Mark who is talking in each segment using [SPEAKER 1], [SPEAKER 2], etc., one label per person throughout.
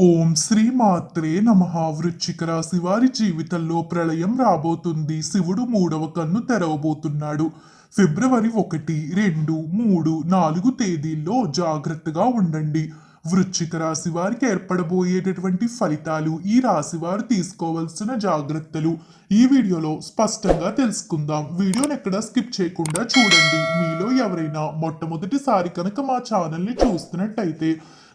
[SPEAKER 1] ఓం శ్రీ మాత్రే నమ. వృశ్చిక రాశి వారి జీవితంలో ప్రళయం రాబోతుంది. శివుడు మూడవ కన్ను తెరవబోతున్నాడు. ఫిబ్రవరి ఒకటి రెండు మూడు నాలుగు తేదీల్లో జాగ్రత్తగా ఉండండి. వృచ్చిక రాశి వారికి ఏర్పడబోయేటటువంటి ఫలితాలు ఈ రాశి వారు తీసుకోవాల్సిన జాగ్రత్తలు ఈ వీడియోలో స్పష్టంగా తెలుసుకుందాం. వీడియోని ఎక్కడ స్కిప్ చేయకుండా చూడండి. మీలో ఎవరైనా మొట్టమొదటిసారి కనుక మా ఛానల్ని చూస్తున్నట్టయితే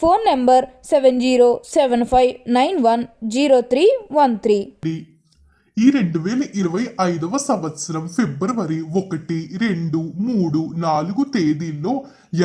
[SPEAKER 2] phone number seven zero seven five nine one zero three one three.
[SPEAKER 1] ఈ రెండు వేల ఇరవై ఐదవ సంవత్సరం ఫిబ్రవరి ఒకటి రెండు మూడు నాలుగు తేదీల్లో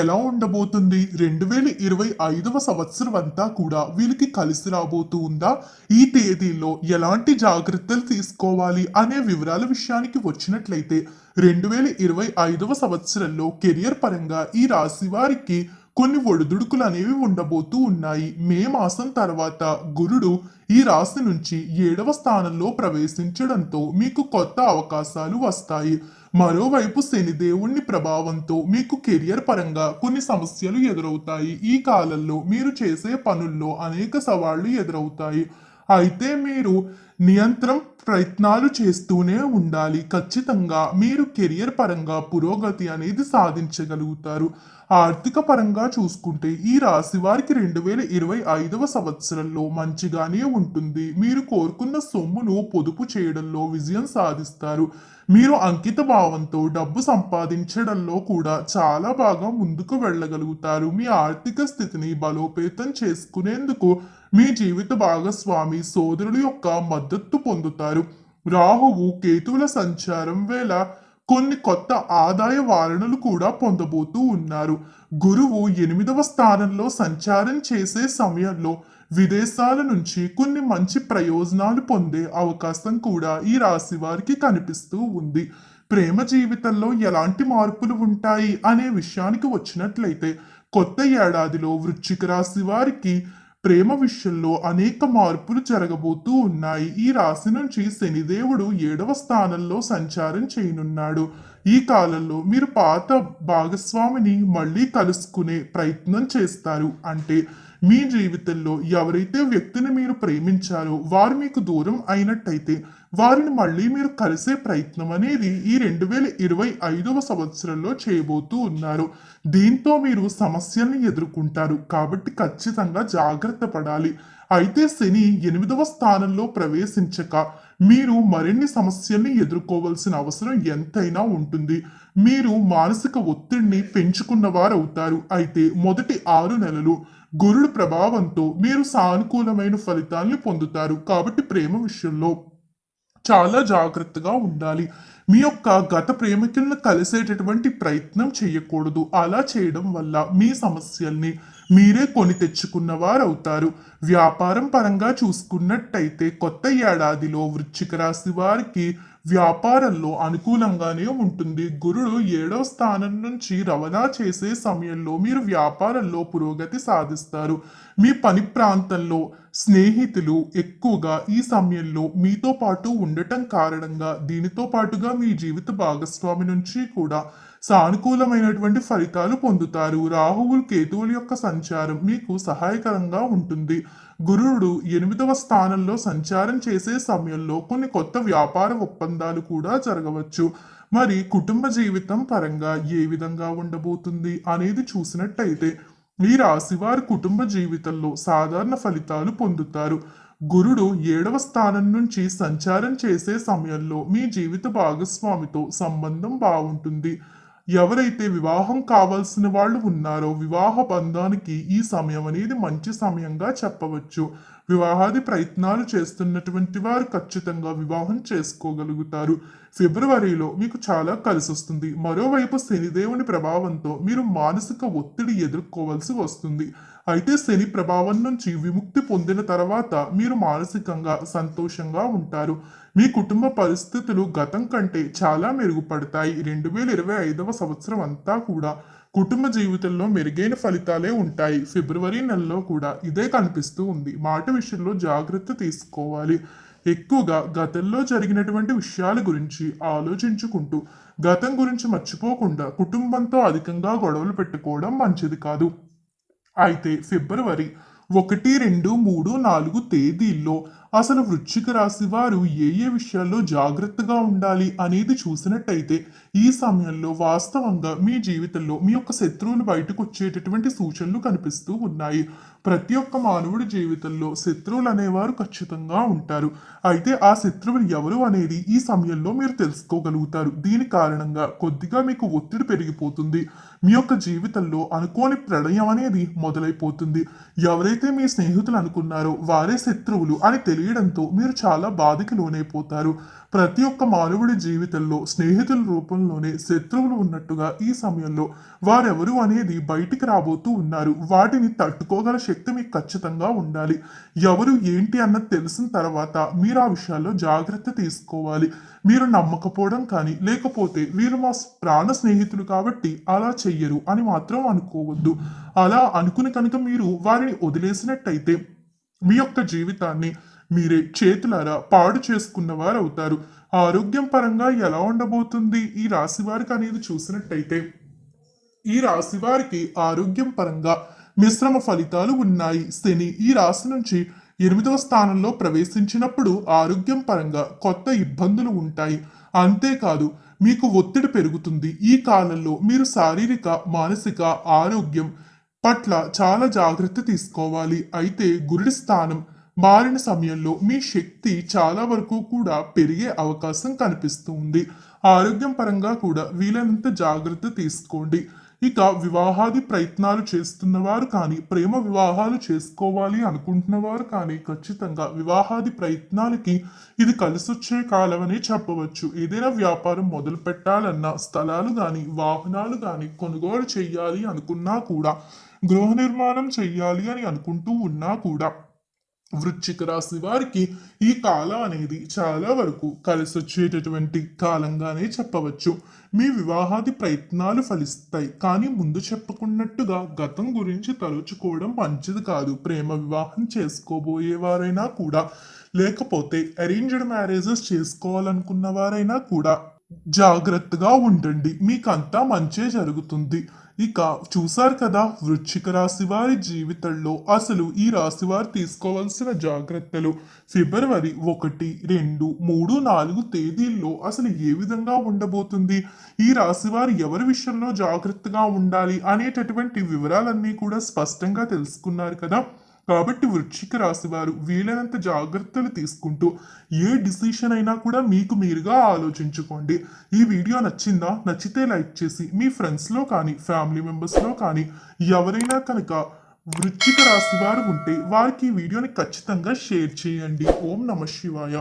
[SPEAKER 1] ఎలా ఉండబోతుంది? రెండు వేల ఇరవై ఐదవ సంవత్సరం అంతా కూడా వీళ్ళకి కలిసి రాబోతుందా? ఈ తేదీల్లో ఎలాంటి జాగ్రత్తలు తీసుకోవాలి అనే వివరాల విషయానికి వచ్చినట్లయితే రెండు వేల ఇరవై ఐదవ సంవత్సరంలో కెరియర్ పరంగా ఈ రాశి వారికి కొన్ని ఒడిదుడుకులు అనేవి ఉండబోతూ ఉన్నాయి. మే మాసం తర్వాత గురుడు ఈ రాశి నుంచి ఏడవ స్థానంలో ప్రవేశించడంతో మీకు కొత్త అవకాశాలు వస్తాయి. మరోవైపు శనిదేవుణ్ణి ప్రభావంతో మీకు కెరియర్ పరంగా కొన్ని సమస్యలు ఎదురవుతాయి. ఈ కాలంలో మీరు చేసే పనుల్లో అనేక సవాళ్ళు ఎదురవుతాయి. అయితే మీరు నియంత్రం ప్రయత్నాలు చేస్తూనే ఉండాలి. ఖచ్చితంగా మీరు కెరియర్ పరంగా పురోగతి అనేది సాధించగలుగుతారు. ఆర్థిక పరంగా చూసుకుంటే ఈ రాశి వారికి రెండు వేల ఇరవై ఐదవ సంవత్సరంలో మంచిగానే ఉంటుంది. మీరు కోరుకున్న సొమ్మును పొదుపు చేయడంలో విజయం సాధిస్తారు. మీరు అంకిత భావంతో డబ్బు సంపాదించడంలో కూడా చాలా బాగా ముందుకు వెళ్ళగలుగుతారు. మీ ఆర్థిక స్థితిని బలోపేతం చేసుకునేందుకు మీ జీవిత భాగస్వామి సోదరుల యొక్క మద్దతు పొందుతారు. రాహువు కేతువుల సంచారం వేళ కొన్ని కొత్త ఆదాయ వారణలు కూడా పొందబోతూ ఉన్నారు. గురువు ఎనిమిదవ స్థానంలో సంచారం చేసే సమయంలో విదేశాల నుంచి కొన్ని మంచి ప్రయోజనాలు పొందే అవకాశం కూడా ఈ రాశి వారికి కనిపిస్తూ ఉంది. ప్రేమ జీవితంలో ఎలాంటి మార్పులు ఉంటాయి అనే విషయానికి వచ్చినట్లయితే కొత్త ఏడాదిలో వృశ్చిక రాశి వారికి ప్రేమ విషయంలో అనేక మార్పులు జరగబోతూ ఉన్నాయి. ఈ రాశి నుంచి శనిదేవుడు ఏడవ స్థానంలో సంచారం చేయనున్నాడు. ఈ కాలంలో మీరు పాత భాగస్వామిని మళ్ళీ కలుసుకునే ప్రయత్నం చేస్తారు. అంటే మీ జీవితంలో ఎవరైతే వ్యక్తిని మీరు ప్రేమించారో వారు మీకు దూరం అయినట్టయితే వారిని మళ్ళీ మీరు కలిసే ప్రయత్నం అనేది ఈ రెండు వేల ఇరవై ఐదవ సంవత్సరంలో చేయబోతూ ఉన్నారు. దీంతో మీరు సమస్యల్ని ఎదుర్కొంటారు. కాబట్టి ఖచ్చితంగా జాగ్రత్త పడాలి. అయితే శని ఎనిమిదవ స్థానంలో ప్రవేశించక మీరు మరిన్ని సమస్యల్ని ఎదుర్కోవాల్సిన అవసరం ఎంతైనా ఉంటుంది. మీరు మానసిక ఒత్తిడిని పెంచుకున్న వారవుతారు అయితే మొదటి ఆరు నెలలు గురుడు ప్రభావంతో మీరు సానుకూలమైన ఫలితాల్ని పొందుతారు. కాబట్టి ప్రేమ విషయంలో చాలా జాగ్రత్తగా ఉండాలి. మీ యొక్క గత ప్రేమికులను కలిసేటటువంటి ప్రయత్నం చేయకూడదు. అలా చేయడం వల్ల మీ సమస్యల్ని మీరే కొని తెచ్చుకున్న వారు అవుతారు వ్యాపారం పరంగా చూసుకున్నట్టయితే కొత్త ఏడాదిలో వృశ్చిక రాశి వారికి వ్యాపారంలో అనుకూలంగానే ఉంటుంది. గురుడు ఏడవ స్థానం నుంచి రవాణా చేసే సమయంలో మీరు వ్యాపారంలో పురోగతి సాధిస్తారు. మీ పని ప్రాంతంలో స్నేహితులు ఎక్కువగా ఈ సమయంలో మీతో పాటు ఉండటం కారణంగా దీనితో పాటుగా మీ జీవిత భాగస్వామి నుంచి కూడా సానుకూలమైనటువంటి ఫలితాలు పొందుతారు. రాహువులు కేతువుల యొక్క సంచారం మీకు సహాయకరంగా ఉంటుంది. గురుడు ఎనిమిదవ స్థానంలో సంచారం చేసే సమయంలో కొన్ని కొత్త వ్యాపార ఒప్పందాలు కూడా జరగవచ్చు. మరి కుటుంబ జీవితం పరంగా ఏ విధంగా ఉండబోతుంది అనేది చూసినట్టయితే ఈ రాశివారి కుటుంబ జీవితంలో సాధారణ ఫలితాలు పొందుతారు. గురుడు ఏడవ స్థానం నుంచి సంచారం చేసే సమయంలో మీ జీవిత భాగస్వామితో సంబంధం బాగుంటుంది ఎవరైతే వివాహం కావాల్సిన వాళ్ళు ఉన్నారో వివాహ బంధానికి ఈ సమయం అనేది మంచి సమయంగా చెప్పవచ్చు. వివాహాది ప్రయత్నాలు చేస్తున్నటువంటి వారు ఖచ్చితంగా వివాహం చేసుకోగలుగుతారు. ఫిబ్రవరిలో మీకు చాలా కలిసి వస్తుంది మరోవైపు శనిదేవుని ప్రభావంతో మీరు మానసిక ఒత్తిడి ఎదుర్కోవాల్సి వస్తుంది. అయితే శని ప్రభావం నుంచి విముక్తి పొందిన తర్వాత మీరు మానసికంగా సంతోషంగా ఉంటారు. మీ కుటుంబ పరిస్థితులు గతం కంటే చాలా మెరుగుపడతాయి. రెండు వేల ఇరవై ఐదవ సంవత్సరం అంతా కూడా కుటుంబ జీవితంలో మెరుగైన ఫలితాలే ఉంటాయి. ఫిబ్రవరి నెలలో కూడా ఇదే కనిపిస్తూ ఉంది. మాట విషయంలో జాగ్రత్త తీసుకోవాలి. ఎక్కువగా గతంలో జరిగినటువంటి విషయాల గురించి ఆలోచించుకుంటూ గతం గురించి మర్చిపోకుండా కుటుంబంతో అధికంగా గొడవలు పెట్టుకోవడం మంచిది కాదు. అయితే ఫిబ్రవరి ఒకటి రెండు మూడు నాలుగు తేదీల్లో అసలు వృశ్చిక రాశి వారు ఏ ఏ విషయాల్లో జాగ్రత్తగా ఉండాలి అనేది చూసినట్టయితే ఈ సమయంలో వాస్తవంగా మీ జీవితంలో మీ యొక్క శత్రువులు బయటకు వచ్చేటటువంటి సూచనలు కనిపిస్తూ ఉన్నాయి. ప్రతి ఒక్క మానవుడి జీవితంలో శత్రువులు అనేవారు ఖచ్చితంగా ఉంటారు. అయితే ఆ శత్రువులు ఎవరు అనేది ఈ సమయంలో మీరు తెలుసుకోగలుగుతారు. దీని కారణంగా కొద్దిగా మీకు ఒత్తిడి పెరిగిపోతుంది. మీ యొక్క జీవితంలో అనుకోని ప్రళయం అనేది మొదలైపోతుంది. ఎవరైతే మీ స్నేహితులు అనుకున్నారో వారే శత్రువులు అని తెలియడంతో మీరు చాలా బాధకి లోనైపోతారు. ప్రతి ఒక్క మానవుడి జీవితంలో స్నేహితుల రూపంలోనే శత్రువులు ఉన్నట్టుగా ఈ సమయంలో వారెవరు అనేది బయటికి రాబోతూ ఉన్నారు. వాటిని తట్టుకోగల శక్తి మీకు ఖచ్చితంగా ఉండాలి. ఎవరు ఏంటి అన్నది తెలిసిన తర్వాత మీరు ఆ విషయాల్లో జాగ్రత్త తీసుకోవాలి. మీరు నమ్మకపోవడం కానీ లేకపోతే వీరు మా ప్రాణ స్నేహితులు కాబట్టి అలా చెయ్యరు అని మాత్రం అనుకోవద్దు. అలా అనుకుని కనుక మీరు వారిని వదిలేసినట్టయితే మీ యొక్క జీవితాన్ని మీరే చేతులారా పాడు చేసుకున్న వారు అవుతారు ఆరోగ్యం పరంగా ఎలా ఉండబోతుంది? ఈ రాశి వారికి అనేది చూసినట్టయితే ఈ రాశి వారికి ఆరోగ్యం పరంగా మిశ్రమ ఫలితాలు ఉన్నాయి. శని ఈ రాశి నుంచి ఎనిమిదవ స్థానంలో ప్రవేశించినప్పుడు ఆరోగ్యం పరంగా కొత్త ఇబ్బందులు ఉంటాయి. అంతేకాదు మీకు ఒత్తిడి పెరుగుతుంది. ఈ కాలంలో మీరు శారీరక మానసిక ఆరోగ్యం పట్ల చాలా జాగ్రత్త తీసుకోవాలి. అయితే గురుడి స్థానం మారిన సమయంలో మీ శక్తి చాలా వరకు కూడా పెరిగే అవకాశం కనిపిస్తుంది. ఆరోగ్యం పరంగా కూడా వీలైనంత జాగ్రత్త తీసుకోండి. ఇక వివాహాది ప్రయత్నాలు చేస్తున్నవారు కానీ ప్రేమ వివాహాలు చేసుకోవాలి అనుకుంటున్నవారు కానీ ఖచ్చితంగా వివాహాది ప్రయత్నాలకి ఇది కలిసొచ్చే కాలం అని చెప్పవచ్చు. ఏదైనా వ్యాపారం మొదలు పెట్టాలన్నా స్థలాలు కానీ వాహనాలు కానీ కొనుగోలు చేయాలి అనుకున్నా కూడా గృహ నిర్మాణం చెయ్యాలి అని అనుకుంటూ ఉన్నా కూడా వృశ్చిక రాశి వారికి ఈ కాలం అనేది చాలా వరకు కలిసి వచ్చేటటువంటి కాలంగానే చెప్పవచ్చు. మీ వివాహాది ప్రయత్నాలు ఫలిస్తాయి. కానీ ముందు చెప్పుకున్నట్టుగా గతం గురించి తలుచుకోవడం మంచిది కాదు. ప్రేమ వివాహం చేసుకోబోయేవారైనా కూడా లేకపోతే అరేంజ్డ్ మ్యారేజెస్ చేసుకోవాలనుకున్న వారైనా కూడా జాగ్రత్తగా ఉండండి. మీకంతా మంచే జరుగుతుంది. ఇక చూశారు కదా వృశ్చిక రాశి వారి జీవితంలో అసలు ఈ రాశి వారు తీసుకోవాల్సిన జాగ్రత్తలు. ఫిబ్రవరి ఒకటి రెండు మూడు నాలుగు తేదీల్లో అసలు ఏ విధంగా ఉండబోతుంది? ఈ రాశి వారు ఎవరి విషయంలో జాగ్రత్తగా ఉండాలి అనేటటువంటి వివరాలన్నీ కూడా స్పష్టంగా తెలుసుకున్నారు కదా. కాబట్టి వృశ్చిక రాశి వారు వీలైనంత జాగ్రత్తలు తీసుకుంటూ ఏ డిసిషన్ అయినా కూడా మీకు మీరుగా ఆలోచించుకోండి. ఈ వీడియో నచ్చిందా? నచ్చితే లైక్ చేసి మీ ఫ్రెండ్స్లో కానీ ఫ్యామిలీ మెంబర్స్లో కానీ ఎవరైనా కనుక వృశ్చిక రాశి వారు ఉంటే వారికి ఈ వీడియోని ఖచ్చితంగా షేర్ చేయండి. ఓం నమ శివాయ.